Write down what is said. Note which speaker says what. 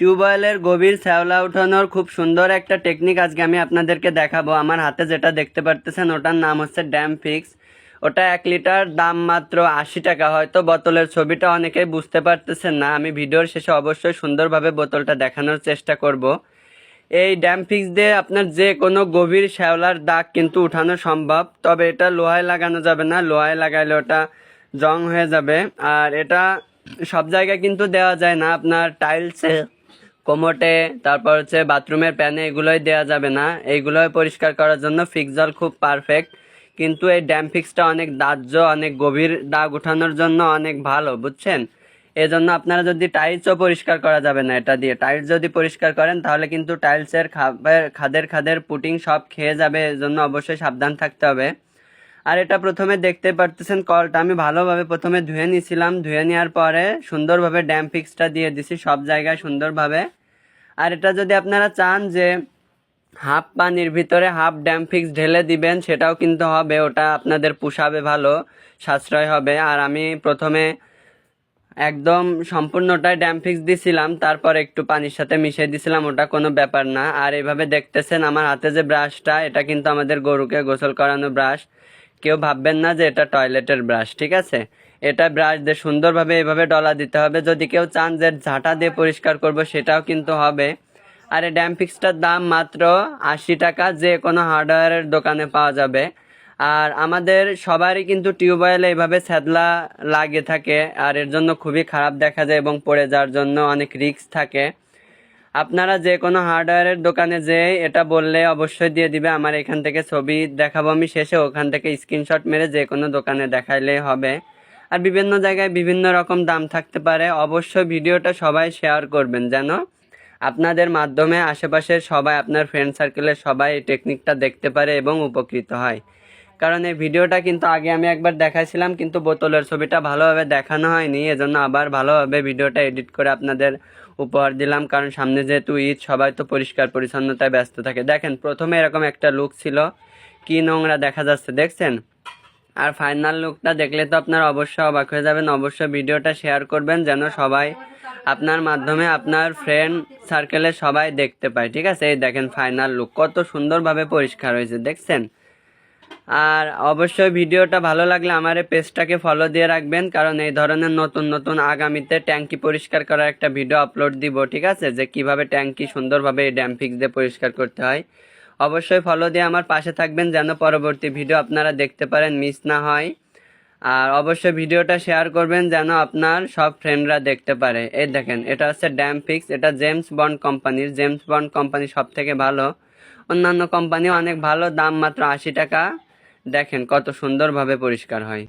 Speaker 1: টিউবওয়েলের গভীর শ্যাওলা উঠানোর খুব সুন্দর একটা টেকনিক আজকে আমি আপনাদেরকে দেখাবো। আমার হাতে যেটা দেখতে পারতেছেন, ওটার নাম হচ্ছে ড্যাম ফিক্স ওটা এক লিটার দাম মাত্র আশি টাকা। হয়তো বোতলের ছবিটা অনেকেই বুঝতে পারতেছেন না। আমি ভিডিওর শেষে অবশ্যই সুন্দরভাবে বোতলটা দেখানোর চেষ্টা করব। এই ড্যাম ফিক্স দিয়ে আপনার যে কোনো গভীর শ্যাওলার দাগ কিন্তু উঠানো সম্ভব। তবে এটা লোহায় লাগানো যাবে না। লোহায় লাগাইলে ওটা জং হয়ে যাবে। আর এটা সব জায়গায় কিন্তু দেওয়া যায় না। আপনার টাইলসে কোমোটে, তারপর হচ্ছে বাথরুমের প্যানে এগুলোই দেওয়া যাবে না। এইগুলোই পরিষ্কার করার জন্য ফিক্স জল খুব পারফেক্ট কিন্তু এই ড্যাম ফিক্সটা অনেক দাহ্য, অনেক গভীর দাগ উঠানোর জন্য অনেক ভালো, বুঝছেন? এজন্য আপনারা যদি টাইলসও পরিষ্কার করা যাবে না এটা দিয়ে। টাইলস যদি পরিষ্কার করেন, তাহলে কিন্তু টাইলসের খাবার খাদের খাদের পুটিং সব খেয়ে যাবে, এজন্য অবশ্যই সাবধান থাকতে হবে। আর এটা প্রথমে দেখতে পারতেছেন কলটা। আমি ভালোভাবে প্রথমে ধুয়ে নিয়েছিলাম। ধুয়ে নেওয়ার পরে সুন্দরভাবে ড্যাম ফিক্সটা দিয়ে দিছি, সব জায়গায় সুন্দরভাবে। আর এটা যদি আপনারা চান যে হাফ পানির ভিতরে হাফ ড্যাম ফিক্স ঢেলে দিবেন, সেটাও কিন্তু হবে। ওটা আপনাদের পুষাবে ভালো, সাশ্রয় হবে। আর আমি প্রথমে একদম সম্পূর্ণটাই ড্যাম ফিক্স দিছিলাম, তারপর একটু পানির সাথে মিশিয়ে দিছিলাম, ওটা কোনো ব্যাপার না। আর এভাবে দেখতেছেন আমার হাতে যে ব্রাশটা এটা কিন্তু আমাদের গরুকে গোসল করানো ব্রাশ কেউ ভাববেন না যে এটা টয়লেটের ব্রাশ, ঠিক আছে? এটা ব্রাশ দিয়ে সুন্দরভাবে এভাবে ডলা দিতে হবে। যদি কেউ চান যে ঝাঁটা দিয়ে পরিষ্কার করব, সেটাও কিন্তু হবে। আর এই ড্যাম ফিক্সটার দাম মাত্র আশি টাকা, যে কোনো হার্ডওয়্যারের দোকানে পাওয়া যাবে। আর আমাদের সবারই কিন্তু টিউবওয়েল এইভাবে ছ্যাদলা লাগে থাকে, আর এর জন্য খুবই খারাপ দেখা যায় এবং পড়ে যাওয়ার জন্য অনেক রিস্ক থাকে। আপনারা যে কোনো হার্ডওয়্যারের দোকানে যে এটা বললে অবশ্যই দিয়ে দিবে। আমার এখান থেকে ছবি দেখাবো আমি শেষে, ওখান থেকে স্ক্রিনশট মেরে যে কোনো দোকানে দেখাইলেই হবে। আর বিভিন্ন জায়গায় বিভিন্ন রকম দাম থাকতে পারে। অবশ্যই ভিডিওটা সবাই শেয়ার করবেন যেন আপনাদের মাধ্যমে আশেপাশের সবাই, আপনার ফ্রেন্ড সার্কেলের সবাই এই টেকনিকটা দেখতে পারে এবং উপকৃত হয়। কারণ এই ভিডিওটা কিন্তু আগে আমি একবার দেখাইছিলাম, কিন্তু বোতলের ছবিটা ভালোভাবে দেখানো হয়নি। এজন্য আবার ভালোভাবে ভিডিওটা এডিট করে আপনাদের উপহার দিলাম, কারণ সামনে যেহেতু ঈদ, সবাই তো পরিষ্কার পরিচ্ছন্নতায় ব্যস্ত থাকে। দেখেন, প্রথমে এরকম একটা লুক ছিল। কি নোংরা দেখা যাচ্ছে, দেখছেন? আর ফাইনাল লুকটা দেখলে তো আপনার অবশ্যই অবাক হয়ে যাবেন। অবশ্যই ভিডিওটা শেয়ার করবেন, যেন সবাই আপনার মাধ্যমে আপনার ফ্রেন্ড সার্কেলে সবাই দেখতে পায়। ঠিক আছে? এই দেখেন ফাইনাল লুক কত সুন্দরভাবে পরিষ্কার হয়েছে, দেখছেন? আর অবশ্যই ভিডিওটা ভালো লাগলে আমার এই পেজটাকে ফলো দিয়ে রাখবেন, কারণ এই ধরনের নতুন নতুন আগামীতে ট্যাঙ্কি পরিষ্কার করার একটা ভিডিও আপলোড দিব, ঠিক আছে? যে কীভাবে ট্যাঙ্কি সুন্দরভাবে এই ড্যাম ফিক্স দিয়ে পরিষ্কার করতে হয়। অবশ্যই ফলো দিয়ে আমার পাশে থাকবেন, যেন পরবর্তী ভিডিও আপনারা দেখতে পারেন মিস না হয়। আর অবশ্যই ভিডিওটা শেয়ার করবেন, যেন আপনার সব ফ্রেন্ডরা দেখতে পারে। এই দেখেন, এটা হচ্ছে ড্যাম ফিক্স এটা জেমস বন্ড কোম্পানির জেমস বন্ড কোম্পানি সব থেকে ভালো। অন্যান্য কোম্পানি অনেক ভালো, দাম মাত্র আশি টাকা। দেখেন কত সুন্দরভাবে পরিষ্কার হয়।